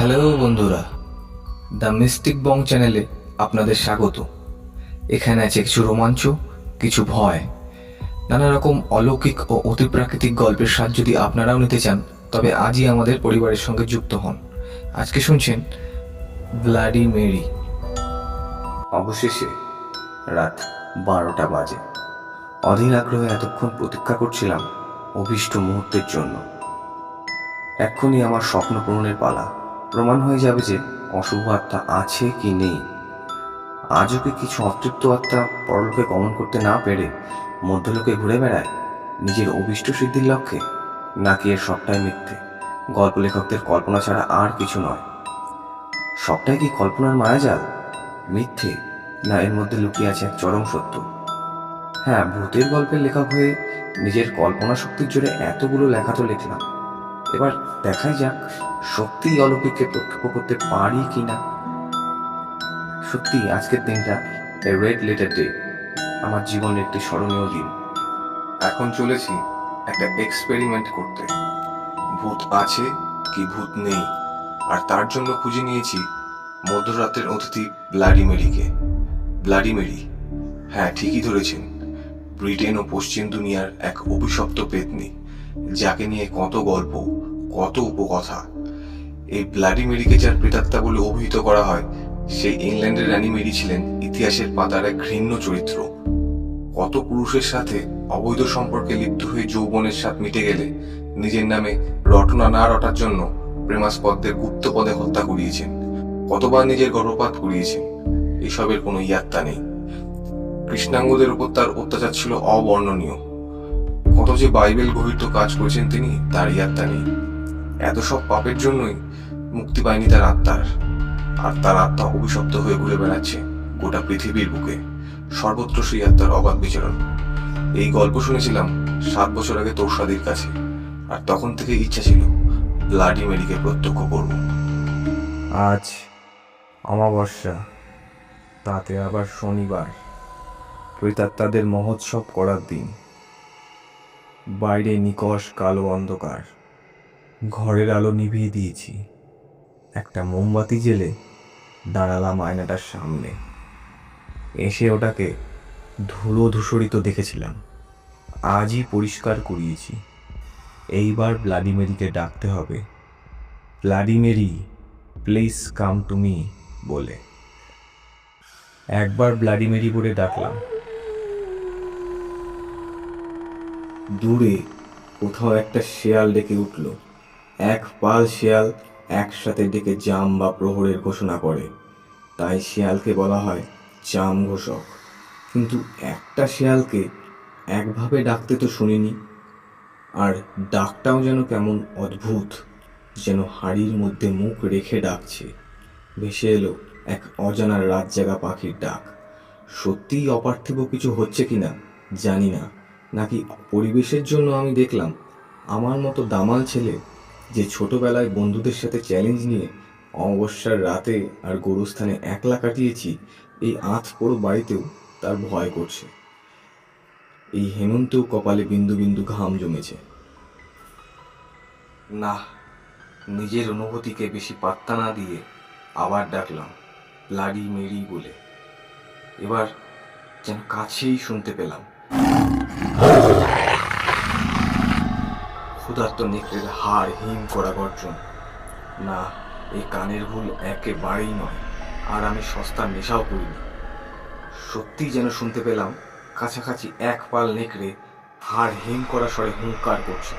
Hello বন্ধুরা, the mystic বং চ্যানেলে আপনাদের স্বাগত। এখানে আছে কিছু রোমাঞ্চ, কিছু ভয়, নানা রকম অলৌকিক ও অতিপ্রাকৃতিক গল্পের স্বাদ যদি আপনারাও নিতে চান, তবে আজই আমাদের পরিবারের সঙ্গে যুক্ত হন। আজকে শুনছেন ব্লাডি মেরি। অবশেষে রাত বারোটা বাজে। অধীর আগ্রহে এতক্ষণ প্রতীক্ষা করছিলাম অভীষ্ট মুহূর্তের জন্য। এক্ষুনি আমার স্বপ্ন পূরণের পালা প্রমাণ হয়ে যাবে যে অশুভ আত্মা আছে কি নেই। আজও কি কিছু অতৃপ্ত আত্মা পরলোকে গমন করতে না পেরে মধ্যলোকে ঘুরে বেড়ায় নিজের অভিষ্ট সিদ্ধির লক্ষ্যে? নাকি এর সবটাই মিথ্যে? গল্প লেখকদের কল্পনা ছাড়া আর কিছু নয়। সবটাই কি কল্পনার মায়াজাল? মিথ্যে? না, এর মধ্যে লুকিয়ে আছে এক চরম সত্য। হ্যাঁ ভূতের গল্পের লেখক হয়ে নিজের কল্পনা শক্তির জোরে এতগুলো লেখা তো লিখলাম। এবার দেখাই যাক সত্যিই অলৌকিককে প্রত্যক্ষ করতে পারি কি না সত্যি আজকের দিনটা রেড লেটার ডে আমার জীবনের একটি স্মরণীয় দিন। এখন চলেছি একটা এক্সপেরিমেন্ট করতে। ভূত আছে কি ভূত নেই? আর তার জন্য খুঁজে নিয়েছি মধ্যরাতের অতিথি ব্লাডিমেরিকে ব্লাডিমেরি হ্যাঁ ঠিকই ধরেছেন। ব্রিটেন ও পশ্চিম দুনিয়ার এক অভিশপ্ত পেতনি। যাকে নিয়ে কত গল্প, কত উপকথা। এই ব্লাডি মেরিকে যার প্রেতাত্মা বলে অভিহিত করা হয়, সেই ইংল্যান্ডের রানী মেরি ছিলেন ইতিহাসের পাতার এক ঘৃণ্য চরিত্র। কত পুরুষের সাথে অবৈধ সম্পর্কে লিপ্ত হয়ে যৌবনের স্বাদ মিটে গেলে নিজের নামে রটনা না রটার জন্য প্রেমাস্পদদের গুপ্ত পদে হত্যা করিয়েছেন, কতবার নিজের গর্ভপাত করিয়েছেন, এসবের কোনো ইয়াত্তা নেই। কৃষ্ণাঙ্গদের উপর তার অত্যাচার ছিল অবর্ণনীয়। কত যে বাইবেল গভীর কাজ করেছেন তিনি, তারই আত্মা নেই। এত সব পাপের জন্যই মুক্তি পায়নি তার আত্মার। আর তার আত্মা অভিশপ্ত হয়ে ঘুরে বেড়াচ্ছে গোটা পৃথিবীর বুকে। সর্বত্র সেই আত্মার অবাধ বিচরণ। এই গল্প শুনেছিলাম সাত বছর আগে তোরসাদির কাছে। আর তখন থেকে ইচ্ছা ছিল ব্লাডি মেরিকে প্রত্যক্ষ করব। আজ অমাবস্যা, তাতে আবার শনিবার। প্রেতাত্মাদের মহোৎসব করার দিন। বাইরে নিকষ কালো অন্ধকার। ঘরের আলো নিভিয়ে দিয়েছি। একটা মোমবাতি জেলে দাঁড়ালাম আয়নাটার সামনে। এসে ওটাকে ধুলো ধূসরিত দেখেছিলাম। আজই পরিষ্কার করিয়েছি। এইবার ব্লাডিমেরিকে ডাকতে হবে। Bloody Mary please come to me বলে। একবার ব্লাডিমেরি বলে ডাকলাম। দূরে কোথাও একটা শেয়াল ডেকে উঠল। এক পাল শেয়াল একসাথে ডেকে জাম বা প্রহরের ঘোষণা করে। তাই শেয়ালকে বলা হয় জাম ঘোষক। কিন্তু একটা শেয়ালকে একভাবে ডাকতে তো শুনিনি। আর ডাকটাও যেন কেমন অদ্ভুত, যেন হাড়ির মধ্যে মুখ রেখে ডাকছে। ভেসে এলো এক অজানার রাত জাগা পাখির ডাক। সত্যিই অপার্থিব কিছু হচ্ছে কিনা জানি না। নাকি পরিবেশের জন্য আমি দেখলাম আমার মতো দামাল ছেলে যে ছোটবেলায় বন্ধুদের সাথে চ্যালেঞ্জ নিয়ে অমাবস্যার রাতে আর গরুস্থানে একলা কাটিয়েছি, এই আঁচ পোড়ো বাড়িতেও তার ভয় করছে। এই হেমন্তেও কপালে বিন্দু বিন্দু ঘাম জমেছে। না, নিজের অনুভূতিকে বেশি পাত্তা না দিয়ে আবার ডাকলাম লাডি মেরি বলে। এবার যেন কাছেই শুনতে পেলাম। ক্ষুধার্ত নেকড়ের হাড় হিম করা গর্জন। না, এই কানের ভুল একেবারেই নয়, আর আমি সস্তার নেশাও করিনি। সত্যি যেন শুনতে পেলাম, কাছাকাছি এক পাল নেকড়ে হাড় হিম করা স্বরে হুঙ্কার করছে।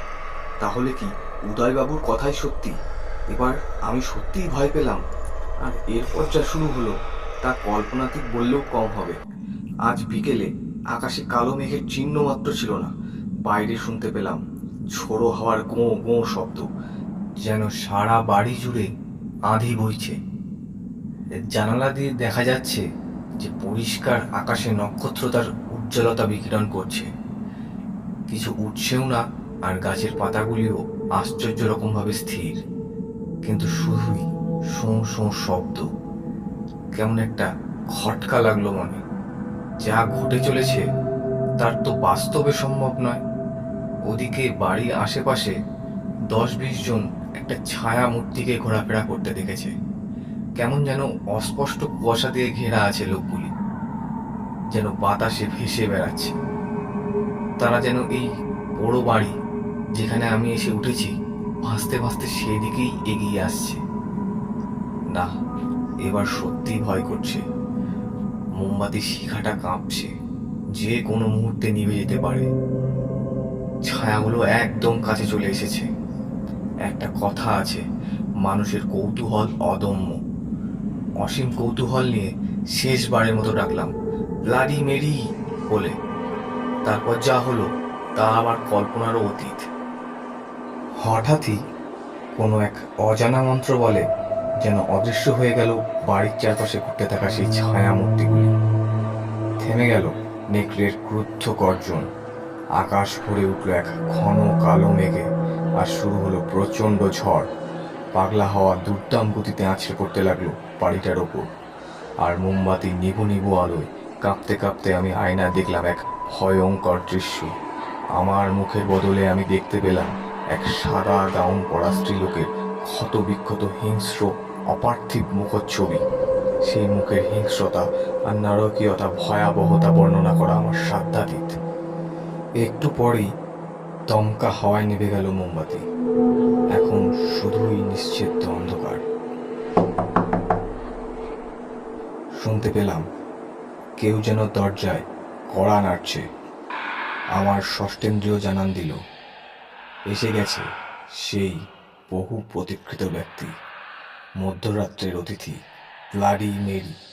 তাহলে কি উদয়বাবুর কথাই সত্যি? এবার আমি সত্যিই ভয় পেলাম, আর এরপর যা শুরু হলো, তা কল্পনাতীত বললেও কম হবে। আজ বিকেলে আকাশে কালো মেঘের চিহ্ন মাত্র ছিল না, বাইরে শুনতে পেলাম ঝোড়ো হওয়ার গোঁ গোঁ শব্দ যেন সারা বাড়ি জুড়ে আঁধি বইছে। জানালা দিয়ে দেখা যাচ্ছে যে পরিষ্কার আকাশে নক্ষত্র তার উজ্জ্বলতা বিকিরণ করছে। কিছু উঠছেও না আর গাছের পাতাগুলিও আশ্চর্য রকমভাবে স্থির। কিন্তু শুধুই শোঁ শোঁ শব্দ। কেমন একটা খটকা লাগল মনে। যা ঘটে চলেছে তার তো বাস্তবে সম্ভব নয়। ওদিকে বাড়ির আশেপাশে দশ বিশ জন একটা ছায়া মূর্তিকে ঘোরাফেরা করতে দেখেছে। কেমন যেন অস্পষ্ট কুয়াশা দিয়ে ঘেরা আছে লোকগুলি। যেন বাতাসে ভেসে বেড়াচ্ছে। তারা যেন এই বড় বাড়ি যেখানে আমি এসে উঠেছি, ভাসতে ভাসতে সেদিকেই এগিয়ে আসছে। না, এবার সত্যি ভয় করছে। মোমবাতি শিখাটা কাঁপছে। যে কোনো মুহূর্তে নিভে যেতে পারে। ছায়াগুলো একদম কাছে চলে এসেছে। একটা কথা আছে, মানুষের কৌতূহল অদম্য। অসীম কৌতূহল নিয়ে শেষবারের মতো ডাকলাম ব্লাডি মেরি বলে। তারপর যা হলো, তা আমার কল্পনারও অতীত। হঠাৎই কোনো এক অজানা মন্ত্র বলে, যেন অদৃশ্য হয়ে গেল বাড়ির চারপাশে ঘুরতে থাকা সেই ছায়া মূর্তিগুলি থেমে গেল নেকড়ের ক্রুদ্ধ গর্জন। আকাশ ভরে উঠল এক ঘন কালো মেঘে, আর শুরু হলো প্রচণ্ড ঝড়। পাগলা হাওয়া দুর্দাম গতিতে আছড়ে পড়তে লাগল বাড়িটার ওপর, আর মোমবাতি নিভু নিভু আলোয় কাঁপতে কাঁপতে আমি আয়না দেখলাম এক ভয়ঙ্কর দৃশ্য। আমার মুখের বদলে আমি দেখতে পেলাম এক সাদা গাউন পরা স্ত্রীলোকের ক্ষত বিক্ষত হিংস্র, অপার্থিব মুখচ্ছবি। সেই মুখের হিংস্রতা আর নারকীয়তা ভয়াবহতা বর্ণনা করা আমার সাধ্যাতীত। একটু পরেই দমকা হাওয়ায় নেমে গেল মোমবাতি। এখন শুধুই নিশ্চিত অন্ধকার। শুনতে পেলাম কেউ যেন দরজায় কড়া নাড়ছে। আমার ষষ্ঠেন্দ্রিয় জানান দিল, এসে গেছে সেই বহু প্রতীক্ষিত ব্যক্তি, মধ্যরাত্রের অতিথি, ব্লাডি মেরি।